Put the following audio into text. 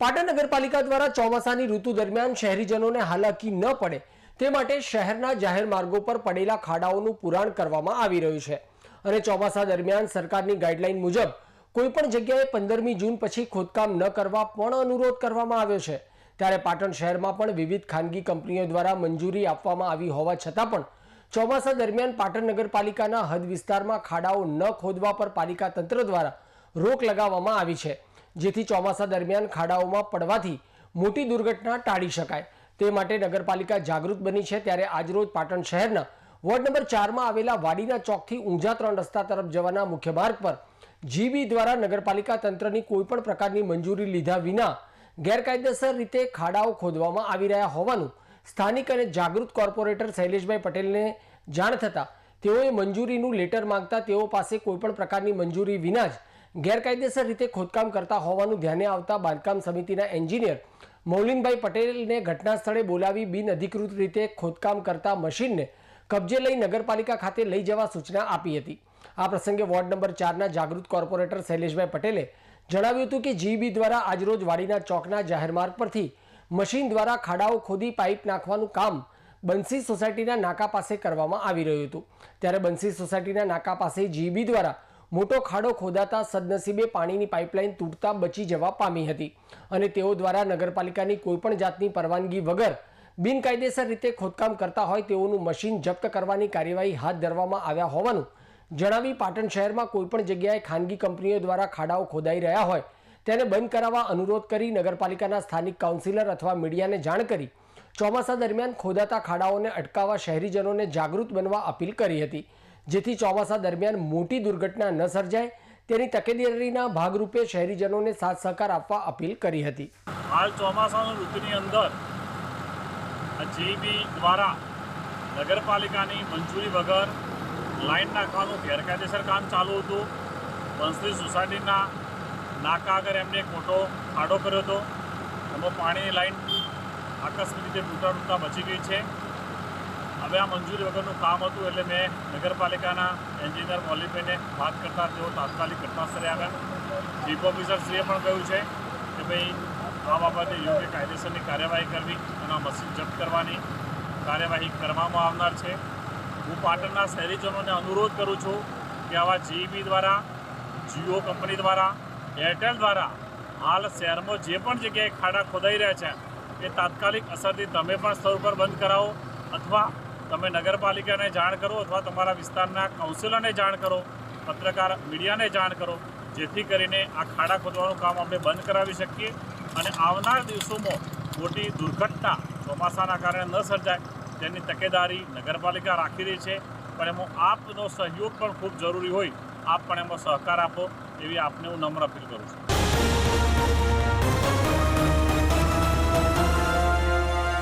પાટણ નગરપાલિકા દ્વારા ચોમાસાની ઋતુ દરમિયાન શહેરીજનોને હાલાકી ન પડે તે માટે શહેરના જાહેર માર્ગો પર પડેલા ખાડાઓનું પુરાણ કરવામાં આવી રહ્યું છે. અને ચોમાસા દરમિયાન સરકારની ગાઈડલાઈન મુજબ કોઈપણ જગ્યાએ પંદરમી જૂન પછી ખોદકામ ન કરવા પણ અનુરોધ કરવામાં આવ્યો છે. ત્યારે પાટણ શહેરમાં પણ વિવિધ ખાનગી કંપનીઓ દ્વારા મંજૂરી આપવામાં આવી હોવા છતાં પણ ચોમાસા દરમિયાન પાટણ નગરપાલિકાના હદ વિસ્તારમાં ખાડાઓ ન ખોદવા પર પાલિકા તંત્ર દ્વારા રોક લગાવવામાં આવી છે. જેથી ચોમાસા દરમિયાન ખાડાઓમાં પડવાથી મોટી દુર્ઘટના ટાળી શકાય. તે માટે નગરપાલિકા જાગૃત બની છે ત્યારે આજરોજ પાટણ શહેરના વોર્ડ નંબર ચારમાં આવેલા વાડીના ચોકથી ઊંઝા ત્રણ રસ્તા તરફ જવાના મુખ્ય માર્ગ પર જીબી દ્વારા નગરપાલિકા તંત્રની કોઈપણ પ્રકારની મંજૂરી લીધા વિના ગેરકાયદેસર રીતે ખાડાઓ ખોદવામાં આવી રહ્યા હોવાનું સ્થાનિક અને જાગૃત કોર્પોરેટર શૈલેષભાઈ પટેલને જાણ થતાં તેઓએ મંજૂરીનું લેટર માંગતા તેઓ પાસે કોઈપણ પ્રકારની મંજૂરી વિના જ ગેરકાયદેસર રીતે ખોદકામ કરતા હોવાનું ધ્યાને આવતા બાંધકામ સમિતિના એન્જિનિયર મૌલિનભાઈ પટેલને ઘટના સ્થળે બોલાવી બિન અધિકૃત રીતે ખોદકામ કરતા મશીનને કબજે લઈ નગરપાલિકા ખાતે લઈ જવા સૂચના આપી હતી. આ પ્રસંગે વોર્ડ નંબર ચારના જાગૃત કોર્પોરેટર શૈલેષભાઈ પટેલે જણાવ્યું હતું કે જીબી દ્વારા આજરોજ વાડીના ચોકના જાહેર માર્ગ પરથી મશીન દ્વારા ખાડાઓ ખોદી પાઇપ નાખવાનું કામ બંસી સોસાયટીના નાકા પાસે કરવામાં આવી રહ્યું હતું. ત્યારે બંસી સોસાયટીના નાકા પાસે જીબી દ્વારા મોટો ખાડો ખોદાતા સદનસીબે પાણીની પાઇપલાઇન તૂટતા બચી જવા પામી હતી અને તેઓ દ્વારા નગરપાલિકાની કોઈપણ જાતની પરવાનગી વગર બિનકાયદેસર રીતે ખોદકામ કરતા હોય તેઓનું મશીન જપ્ત કરવાની કાર્યવાહી હાથ ધરવામાં આવ્યા હોવાનું જણાવી પાટણ શહેરમાં કોઈપણ જગ્યાએ ખાનગી કંપનીઓ દ્વારા ખાડાઓ ખોદાઈ રહ્યા હોય તેને બંધ કરાવવા અનુરોધ કરી નગરપાલિકાના સ્થાનિક કાઉન્સિલર અથવા મીડિયાને જાણ કરી ચોમાસા દરમિયાન ખોદાતા ખાડાઓને અટકાવવા શહેરીજનોને જાગૃત બનવા અપીલ કરી હતી, જેથી ચોમાસા દરમિયાન મોટી દુર્ઘટના ન સર્જાય. તેની તકેદારીના ભાગરૂપે શહેરીજનોને સાથ સહકાર આપવા અપીલ કરી હતી. હાલ ચોમાસાની ઋતુની અંદર જીબી દ્વારા નગરપાલિકાની મંજૂરી વગર લાઈન નાખવાનું ગેરકાયદેસર કામ ચાલુ હતું. બંસરી સોસાયટીના નાકા આગળ એમને મોટો ખાડો કર્યો હતો. એમાં પાણીની લાઈન આકસ્મિક રીતે તૂટા તૂટતા બચી ગઈ છે. હવે આ મંજૂરી વગરનું કામ હતું એટલે મેં નગરપાલિકાના એન્જિનિયર મોલીભાઈને વાત કરતાં તેઓ તાત્કાલિક ઘટનાસ્થળે આવ્યા. ચીફ ઓફિસરશ્રીએ પણ કહ્યું છે કે ભાઈ, આ બાબતે યોગ્ય કાયદેસરની કાર્યવાહી કરવી અને આ મશીન જપ્ત કરવાની કાર્યવાહી કરવામાં આવનાર છે. હું પાટણના શહેરીજનોને અનુરોધ કરું છું કે આવા જીબી દ્વારા જીઓ કંપની દ્વારા એરટેલ દ્વારા હાલ શહેરમાં જે પણ જગ્યાએ ખાડા ખોદાઈ રહ્યા છે એ તાત્કાલિક અસરથી તમે પણ સ્થળ પર બંધ કરાવો અથવા તમે નગરપાલિકાને જાણ કરો અથવા તમારા વિસ્તારના કાઉન્સિલરને જાણ કરો, પત્રકાર મીડિયાને જાણ કરો, જેથી કરીને આ ખાડા ખોદવાનું કામ આપણે બંધ કરાવી શકીએ અને આવનાર દિવસોમાં મોટી દુર્ઘટના ચોમાસાના કારણે ન સર્જાય તેની તકેદારી નગરપાલિકા રાખી રહી છે. પણ એમાં આપનો સહયોગ પણ ખૂબ જરૂરી હોય. આપ પણ એમાં સહકાર આપો એવી આપને હું નમ્ર અપીલ કરું છું.